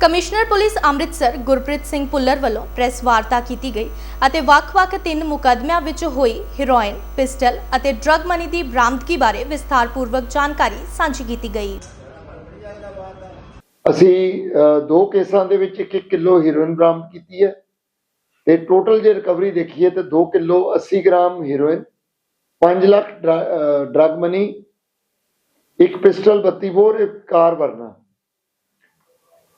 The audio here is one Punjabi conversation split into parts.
ਕਮਿਸ਼ਨਰ ਪੁਲਿਸ ਅੰਮ੍ਰਿਤਸਰ ਗੁਰਪ੍ਰੀਤ ਸਿੰਘ ਪੁੱਲਰ ਵੱਲੋਂ ਪ੍ਰੈਸ ਵਾਰਤਾ ਕੀਤੀ ਗਈ ਅਤੇ ਵੱਖ-ਵੱਖ ਤਿੰਨ ਮੁਕੱਦਮਿਆਂ ਵਿੱਚ ਹੋਈ ਹੈਰੋਇਨ, ਪਿਸਟਲ ਅਤੇ ਡਰੱਗ ਮਨੀ ਦੀ ਬਰਾਮਦਗੀ ਬਾਰੇ ਵਿਸਥਾਰਪੂਰਵਕ ਜਾਣਕਾਰੀ ਸਾਂਝੀ ਕੀਤੀ ਗਈ। ਅਸੀਂ ਅ, ਦੋ ਕੇਸਾਂ ਦੇ ਵਿੱਚ 1 ਕਿਲੋ ਹੀਰੋਇਨ ਬਰਾਮਦ ਕੀਤੀ ਹੈ ਤੇ ਟੋਟਲ ਜੇ ਰਿਕਵਰੀ ਦੇਖੀਏ ਤੇ 2 kilo 80 gram heroin 5 lakh drug money ਇੱਕ ਪਿਸਟਲ 32 ਬੋਰ ਇੱਕ ਕਾਰ ਵਰਨਾ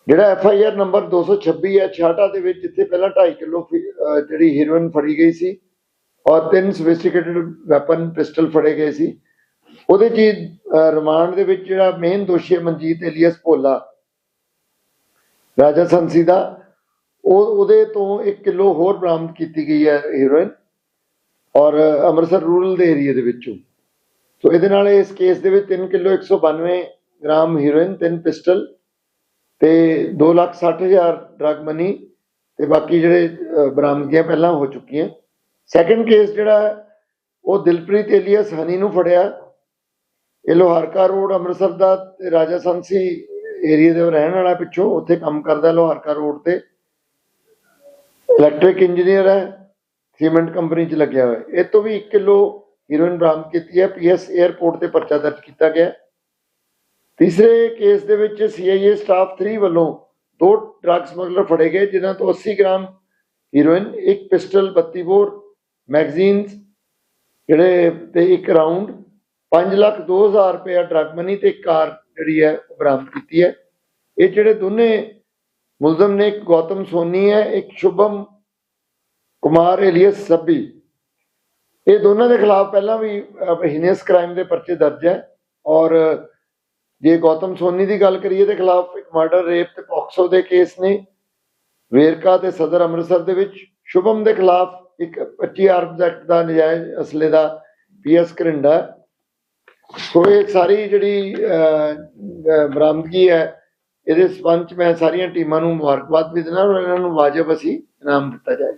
ਜਿਹੜਾ ਐਫ ਆਈ ਆਰ ਨੰਬਰ 226 ਹੈ ਛਾਟਾ ਦੇ ਵਿੱਚ ਜਿੱਥੇ ਪਹਿਲਾਂ 2.5 ਕਿਲੋ ਜਿਹੜੀ ਹੀਰੋਇਨ ਫੜੀ ਗਈ ਸੀ ਔਰ ਤਿੰਨ ਸੋਫਿਸਟੀਕੇਟਡ ਵੈਪਨ ਪਿਸਟਲ ਫੜੇ ਗਏ ਸੀ। ਉਹਦੇ ਚ ਰਿਮਾਂਡ ਦੇ ਵਿੱਚ ਜਿਹੜਾ ਮੇਨ ਦੋਸ਼ੀ ਹੈ ਮਨਜੀਤ ਏਲੀਅਸ ਭੋਲਾ, ਰਾਜਾ ਸੰਸੀ ਦਾ, ਉਹ, ਉਹਦੇ ਤੋਂ 1 ਕਿਲੋ ਹੋਰ ਬਰਾਮਦ ਕੀਤੀ ਗਈ ਹੈ ਹੀਰੋਇਨ ਔਰ ਅੰਮ੍ਰਿਤਸਰ ਰੂਰਲ ਦੇ ਏਰੀਆ ਦੇ ਵਿੱਚੋਂ। ਸੋ ਇਹਦੇ ਨਾਲ ਇਸ ਕੇਸ ਦੇ ਵਿੱਚ 3 ਕਿਲੋ 192 ਗ੍ਰਾਮ ਹੀਰੋਇਨ ਤਿੰਨ ਪਿਸਟਲ ਤੇ 260000 ਡਰਗ ਮਨੀ ਤੇ ਬਾਕੀ ਜਿਹੜੇ ਅ, ਬਰਾਮਦਗੀਆਂ ਪਹਿਲਾਂ ਹੋ ਚੁੱਕੀਆਂ। ਸੈਕੰਡ ਕੇਸ ਜਿਹੜਾ ਉਹ ਦਿਲਪ੍ਰੀਤ ਏਲੀਆ ਹਨੀ ਨੂੰ ਫੜਿਆ। ਇਹ ਲੋਹਾਰਕਾ ਰੋਡ ਅੰਮ੍ਰਿਤਸਰ ਦਾ ਰਾਜਾ ਸੰਸੀ ਏਰੀਆ ਦੇ ਰਹਿਣ ਵਾਲਾ ਪਿੱਛੋਂ ਉੱਥੇ ਕੰਮ ਕਰਦਾ ਲੋਹਾਰਕਾ ਰੋਡ ਤੇ। ਇਲੈਕਟ੍ਰਿਕ ਇੰਜੀਨੀਅਰ ਹੈ ਸੀਮੈਂਟ ਕੰਪਨੀ 'ਚ ਲੱਗਿਆ ਹੋਇਆ। ਇਹ ਤੋਂ ਵੀ 1 ਕਿਲੋ ਹੀਰੋਇਨ ਬਰਾਮਦ ਕੀਤੀ ਹੈ। ਪੀਐਸ 에ਅਰਪੋਰਟ ਤੇ ਪਰਚਾ ਦਰਜ ਕੀਤਾ ਗਿਆ। ਤੀਸਰੇ ਕੇਸ ਦੇ ਵਿੱਚ ਸੀਆਈਏ ਸਟਾਫ 3 ਵੱਲੋਂ ਦੋ ਡਰੱਗ ਸਮਗਲਰ ਫੜੇ ਗਏ, ਜਿਨ੍ਹਾਂ ਤੋਂ 80 ਗ੍ਰਾਮ ਹੀਰੋਇਨ ਇੱਕ ਪਿਸਟਲ 32 ਬੋਰ ਮੈਗਜ਼ੀਨਸ ਜਿਹੜੇ ਤੇ ਇੱਕ ਰਾਉਂਡ 5 ਲੱਖ 2000 ਰੁਪਏ ਡਰੱਗ ਮਨੀ ਤੇ ਕਾਰ ਜਿਹੜੀ ਹੈ ਬਰਾਮਦ ਕੀਤੀ ਹੈ। ਇਹ ਜਿਹੜੇ ਦੋਨੇ ਮੁਲਜ਼ਮ ਨੇ, ਇੱਕ ਗੌਤਮ ਸੋਨੀ ਹੈ, ਇੱਕ ਸ਼ੁਭਮ ਕੁਮਾਰ ਏਲੀਅਸ ਸੱਬੀ ਇਹ ਦੋਨਾਂ ਦੇ ਖਿਲਾਫ ਪਹਿਲਾਂ ਵੀ ਹੀਨੀਅਸ ਕ੍ਰਾਈਮ ਦੇ ਪਰਚੇ ਦਰਜ ਹੈ ਔਰ ਜੇ ਗੌਤਮ ਸੋਨੀ ਦੀ ਗੱਲ ਕਰੀਏ ਤੇ ਖਿਲਾਫ ਇੱਕ ਮਰਡਰ ਰੇਪ ਤੇ ਪੋਕਸੋ ਦੇ ਕੇਸ ਨੇ, ਵੇਰਕਾ ਤੇ ਸਦਰ ਅੰਮ੍ਰਿਤਸਰ ਦੇ ਵਿੱਚ, ਸ਼ੁਭਮ ਦੇ ਖਿਲਾਫ ਇੱਕ 25 ਆਰਮਜ਼ ਐਕਟ ਦਾ ਨਜਾਇਜ਼ ਅਸਲੇ ਦਾ ਪੀਐਸ ਕਰਿੰਡਾ ਸੋ ਇਹ ਸਾਰੀ ਜਿਹੜੀ ਬਰਾਮਦਗੀ ਹੈ, ਇਹਦੇ ਸਬੰਧ ਚ ਮੈਂ ਸਾਰੀਆਂ ਟੀਮਾਂ ਨੂੰ ਮੁਬਾਰਕਬਾਦ ਵੀ ਦਿੰਦਾ ਔਰ ਇਹਨਾਂ ਨੂੰ ਵਾਜਬ ਅਸੀਂ ਇਨਾਮ ਦਿੱਤਾ ਜਾਏ।